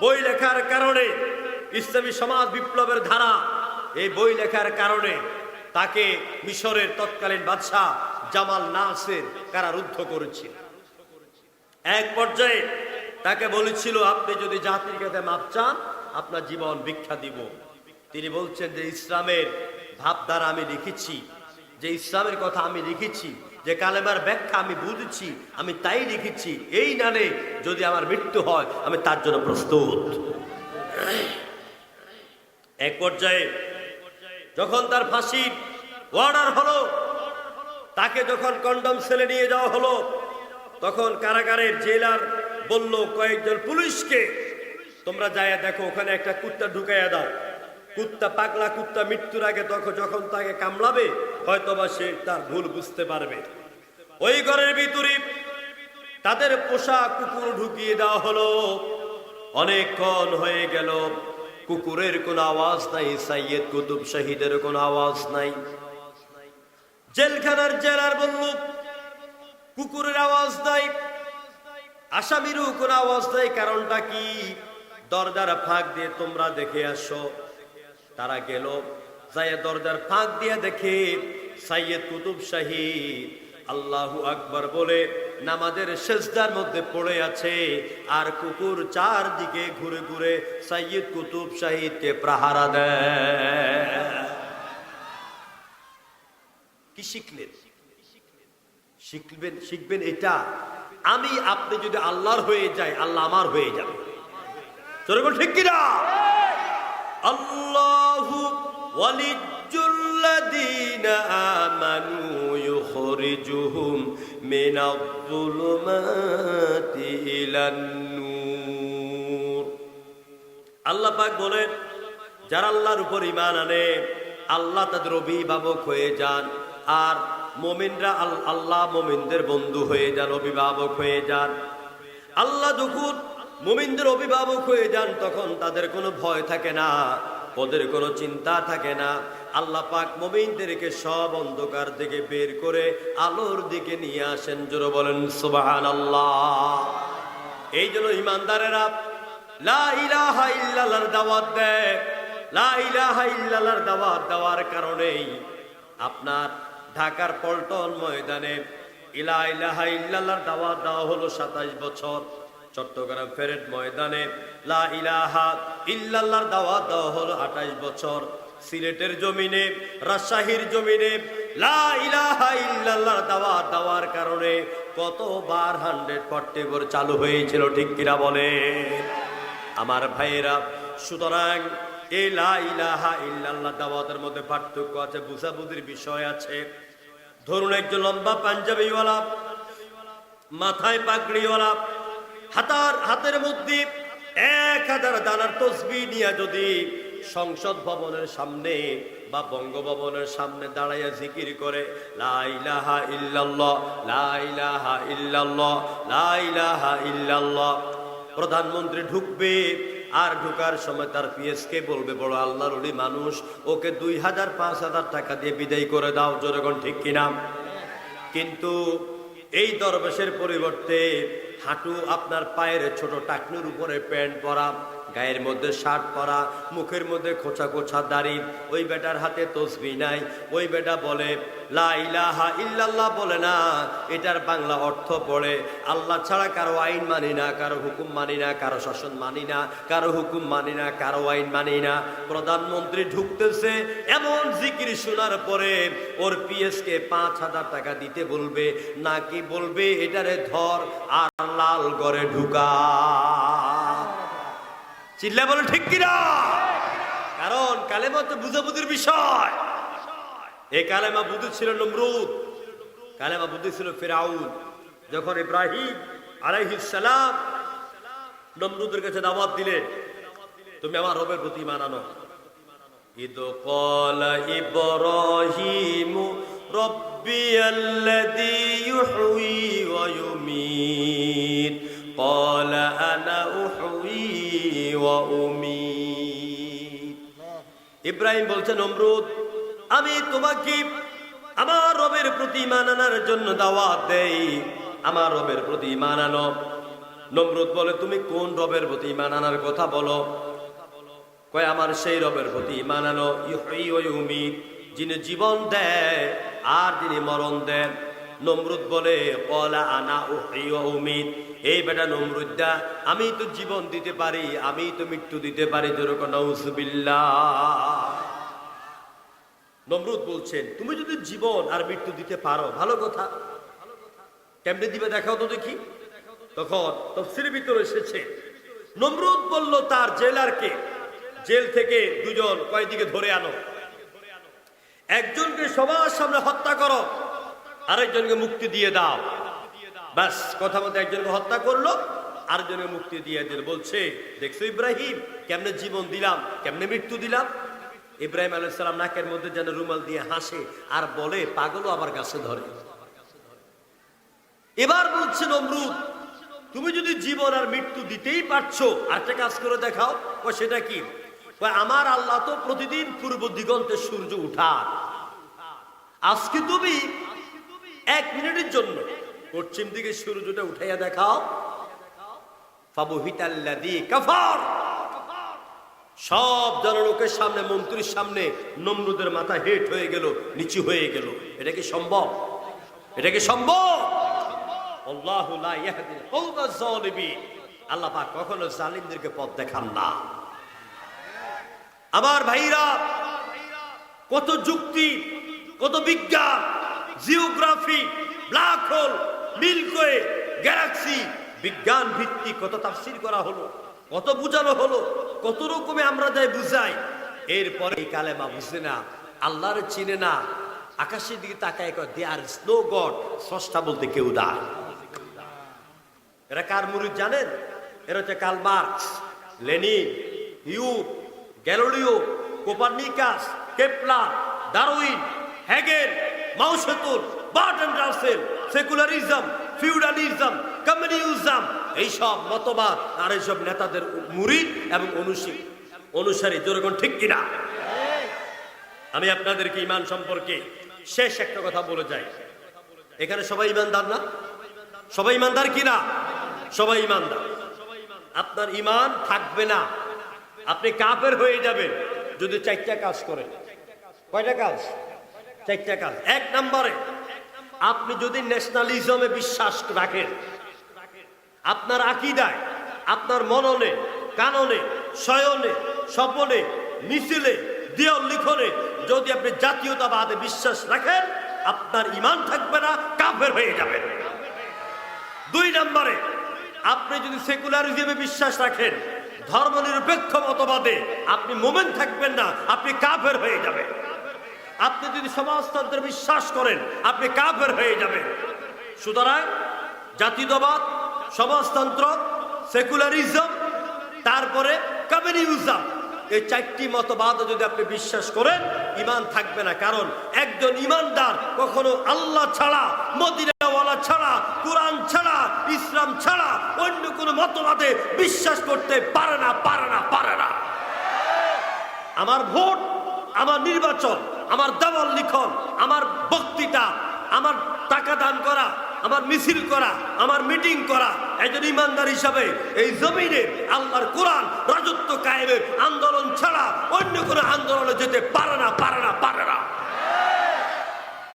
বই লেখার কারণে ইসলামী সমাজ বিপ্লবের ধারা এই বই লেখার কারণে তাকে মিশরের তৎকালীন বাদশাহ জামাল নাসের কারারুদ্ধ করেছিল এক পর্যায়ে তাকে বলেছিল, আপনি যদি জাতির কাছে মাপ চান, আপনার জীবন ভিক্ষা দিব। তিনি বলছেন যে, ইসলামের ভাবধারা আমি লিখেছি। যে ইসলামের কথা আমি লিখেছি যে কালেমার ব্যাখ্যা আমি বুঝেছি, আমি তাই লিখেছি। এই নালে যদি আমার মৃত্যু হয়, আমি তার জন্য প্রস্তুত। এক পর্যায়ে যখন তার ফাঁসির অর্ডার হলো, তাকে যখন কন্ডম সেলে নিয়ে যাওয়া হলো, তখন কারাগারের জেলার বলল, কয়েকজন পুলিশকে, তোমরা যায় দেখো, ওখানে একটা কুত্তা ঢুকাইয়া দাও। কুত্তা পাগলা কুত্তা মৃত্যুর আগে তখন যখন তাকে হয়তোবা সে তার ভুল বুঝতে পারবে। ওই ঘরের ভিতরে তাদের পোষা কুকুর ঢুকিয়ে দেওয়া হলো। অনেকক্ষণ হয়ে গেল। কুকুরের কোনো আওয়াজ নাই, সাইয়েদ কুতুব শহীদের কোনো আওয়াজ নাই। জেলখানার জেলার বলল, কুকুরের আওয়াজ নাই, আসামিরও কোনো আওয়াজ নাই, কারণটা কি? দরজার ফাঁক দিয়ে তোমরা দেখে আসো। তারা গেল। যাইয়া দরজার ফাঁক দিয়ে দেখে সাইয়েদ কুতুব শাহিদ। আল্লাহু আকবার বলে, নামাজের সেজদার মধ্যে পড়ে আছে। আর কুকুর চারদিকে ঘুরে ঘুরে সাইয়েদ কুতুব শাহিদকে প্রহারা দেয়। কি শিখলেন? শিখবেন শিখবেন এটা? আমি, আপনি যদি আল্লাহর হয়ে যাই, আল্লাহ আমার হয়ে যাবে। ঠিক কিনা? আল্লাহু ওয়ালিজুল্লাযীনা আমানু ইউখরিজুহুম মিনায-যুলুমাতি ইলান নূর। আল্লাহ পাক বলেন, যারা আল্লাহর উপর ঈমান আনে, আল্লাহ তাদের অভিভাবক হয়ে যান, আর মমিনরা আল- আল্লাহ মমিনদের বন্ধু হয়ে যান, অভিভাবক হয়ে যান। আল্লাহ যখন মুমিনদের অভিভাবক হয়ে যান, তখন তাদের কোনো ভয় থাকে না। ওদের কোনো চিন্তা থাকে না। আল্লাহ পাক মুমিনদেরকে সব অন্ধকার থেকে বের করে আলোর দিকে নিয়ে আসেন। জোরে বলেন সুবাহান আল্লাহ এই জন্য ইমানদারেরা দাওয়াত দেয়। দাওয়াত দেওয়ার কারণেই আপনার ঢাকার পল্টন ময়দানে দাওয়াত দেওয়া হলো সাতাইশ বছর। চট্টগ্রাম ফেরেট ময়দানে লা ইলাহা ইল্লাল্লাহর দাওয়াত দেওয়া হলো আঠাইশ বছর। সিলেটের জমিনে, রাজশাহীর জমিনে লা ইলাহা ইল্লাল্লাহর দাওয়াত দেওয়ার কারণে কতবার হান্ড্রেড ফর্টি ফোর চালু হয়েছিল, ঠিক কিনা বলে আমার ভাইয়েরা, সুতরাং এই লা ইলাহা ইল্লাল্লাহ দাওয়াতের মধ্যে পার্থক্য আছে, বুঝাবুঝির বিষয় আছে। ধরুন একজন লম্বা পাঞ্জাবিওয়ালা, মাথায় পাগড়িওয়ালা, হাতার, হাতের মধ্যে এক হাজার দানার তসবি নিয়ে যদি সংসদ ভবনের সামনে বা বঙ্গভবনের সামনে দাঁড়াইয়া জিকির করে লাইলাহা ইল্লাল্লাহ লাইলাহা ইল্লাল্লাহ লাইলাহা ইল্লাল্লাহ, প্রধানমন্ত্রী ঢুকবে, আর ঢুকার সময় তার পিএসকে বলবে, বড় আল্লাহর উলি মানুষ, ওকে দুই হাজার পাঁচ হাজার টাকা দিয়ে বিদায় করে দাও জোরগণ ঠিক কিনা? কিন্তু এই দরবেশের পরিবর্তে হাঁটু আপনার পায়ের ছোট টাকনুর উপরে প্যান্ট পরা গায়ের মধ্যে শার্ট পরা, মুখের মধ্যে খোঁচা খোঁচা দাড়ি, ওই বেটার হাতে তসবি নাই। ওই বেটা বলে, লা ইলাহা ইল্লাল্লাহ বলে না, এটার বাংলা অর্থ পড়ে, আল্লাহ ছাড়া কারও আইন মানি না, কারও হুকুম মানি না, কারও শাসন মানি না, কারও হুকুম মানি না, কারও আইন মানি না। প্রধানমন্ত্রী ঢুকতেছে, এমন জিকির শোনার পরে ওর পিএসকে পাঁচ হাজার টাকা দিতে বলবে, নাকি বলবে, এটারে ধর আর লাল করে ঢুকা। চিল্লা বলে ঠিক কিনা কারণ কালেমা তো বুঝাবুঝির বিষয় এই কালেমা বুদ্ধি ছিল নমরুদ কালেমা বুদ্ধি ছিল ফেরাউন যখন ইব্রাহিম আলাইহিস সালাম নমরুদের কাছে দাওয়াত দিলেন তুমি আমার রবের প্রতি মানানো إذ قال إبراهيم ربي الذي يحيي ويميت قال ইব্রাহিম বলছেন নমরুদ আমি তোমাকে আমার রবের প্রতি মানানোর জন্য দাওয়াত দেই। আমার রবের প্রতি মানানো নমরুদ বলে তুমি কোন রবের প্রতি ইমান আনার কথা বলো? কয় আমার সেই রবের প্রতি ওয়া ইউমীত, যিনি জীবন দেয় আর যিনি মরণ দেন। নমরুদ বলে কলা আনা উমিদ এই বেটা নমরুদ্দা, আমি তো জীবন দিতে পারি, আমি তো মৃত্যু দিতে পারি যেরকম নৌসুবিল্লাহ নমরুদ বলছেন, তুমি যদি জীবন আর মৃত্যু দিতে পারো, ভালো কথা। কেমনে দিবে দেখাও তো দেখি। তখন তফসিলের ভিতরে এসেছে। নমরুদ বলল, তার জেলারকে জেল থেকে দুজন কয়দিকে ধরে আনো। একজনকে সবার সামনে হত্যা করো, আরেকজনকে মুক্তি দিয়ে দাও। ব্যাস কথা মতো একজনকে হত্যা করল আরেকজনকে মুক্তি দিয়ে দিল বলছে, দেখছ ইব্রাহিম, কেমনে জীবন দিলাম, কেমনে মৃত্যু দিলাম? ইব্রাহিম আলাইসালাম নাকের মধ্যে যেন রুমাল দিয়ে হাসে আর বলে, পাগলও আবার গাছে ধরে। এবার বলছে নমরুদ, তুমি যদি জীবন আর মৃত্যু দিতেই পারছ একটা কাজ করে দেখাও। সেটা কি? আমার আল্লাহ তো প্রতিদিন পূর্ব দিগন্তে সূর্য উঠা আজকে তুমি এক মিনিটের জন্য পশ্চিম দিকে সূর্যটা উঠাইয়া দেখাও। সব জনলোকের সামনে, মন্ত্রীর সামনে নমরুদের মাথা হেট হয়ে গেল, নিচু হয়ে গেল। এটা কি সম্ভব? এটা কি সম্ভব? আল্লাহু কখনো জালিমদেরকে পথ দেখান না। আমার ভাইরা, কত যুক্তি, কত বিজ্ঞান, geography, black hole Milky Way galaxy বিজ্ঞান ভিত্তিক কত তাফসির করা হলো, কত বুঝানো হলো, কত রকমে আমরা যাই বুঝাই। এরপরে এই কালেমা বুঝে না, আল্লাহর চিনে না, আকাশের দিকে তাকায় কয় দে আর স্নো গড স্রষ্টা বলতে কেউ দা এরা কার মুরিদ জানেন? এরা হচ্ছে Karl Marx, Lenin হিউব Galileo, Copernicus, Kepler, Darwin Hegel Mao Tse Tung Bertrand Russell. Secularism, feudalism, communism, এইসব মতবাদ আর এইসব নেতাদের মুরিদ এবং অনুসী অনুসারী। যেরকম ঠিক কিনা? আমি আপনাদেরকে ইমান সম্পর্কে শেষ একটা কথা বলে যাই। এখানে সবাই ইমানদার না? সবাই ইমানদার কিনা? সবাই ইমানদার। আপনার ইমান থাকবে না। আপনি কাপের হয়ে যাবেন যদি চারটা কাজ করেন। কয়টা কাজ? চারটা কাজ। এক নম্বরে আপনি যদি ন্যাশনালিজমে বিশ্বাস রাখেন, আপনার আকিদায়, আপনার মননে, কাননে, শয়নে, স্বপনে, মিছিলে, দেওয়াল লিখনে যদি আপনি জাতীয়তাবাদে বিশ্বাস রাখেন, আপনার ইমান থাকবে না, কাফের হয়ে যাবেন। দুই নম্বরে, আপনি যদি সেকুলারিজমে বিশ্বাস রাখেন, ধর্মনিরপেক্ষ মতবাদে আপনি মোমেন্ট থাকবেন না, আপনি কাফের হয়ে যাবেন। আপনি যদি সমাজতন্ত্রে বিশ্বাস করেন, আপনি কাফের হয়ে যাবেন। সুতরাং জাতীয়তাবাদ, সমাজতন্ত্র, সেকুলারিজম, তারপরে কমিউনিজম, এই চারটি মতবাদ যদি আপনি বিশ্বাস করেন ইমান থাকবে না। কারণ একজন ইমানদার কখনো আল্লাহ ছাড়া, মদিনাওয়ালা ছাড়া, কোরআন ছাড়া, ইসলাম ছাড়া অন্য কোনো মতবাদে বিশ্বাস করতে পারে না পারে না পারে না। আমার ভোট আমার নির্বাচন, আমার দেওয়াল লিখন, আমার বক্তৃতা, আমার টাকা দান করা, আমার মিছিল করা, আমার মিটিং করা, একজন ইমানদার হিসাবে এই জমিনে আল্লাহর কোরআন রাজত্ব কায়েমের আন্দোলন ছাড়া অন্য কোনো আন্দোলনে যেতে পারে না পারে না পারে না।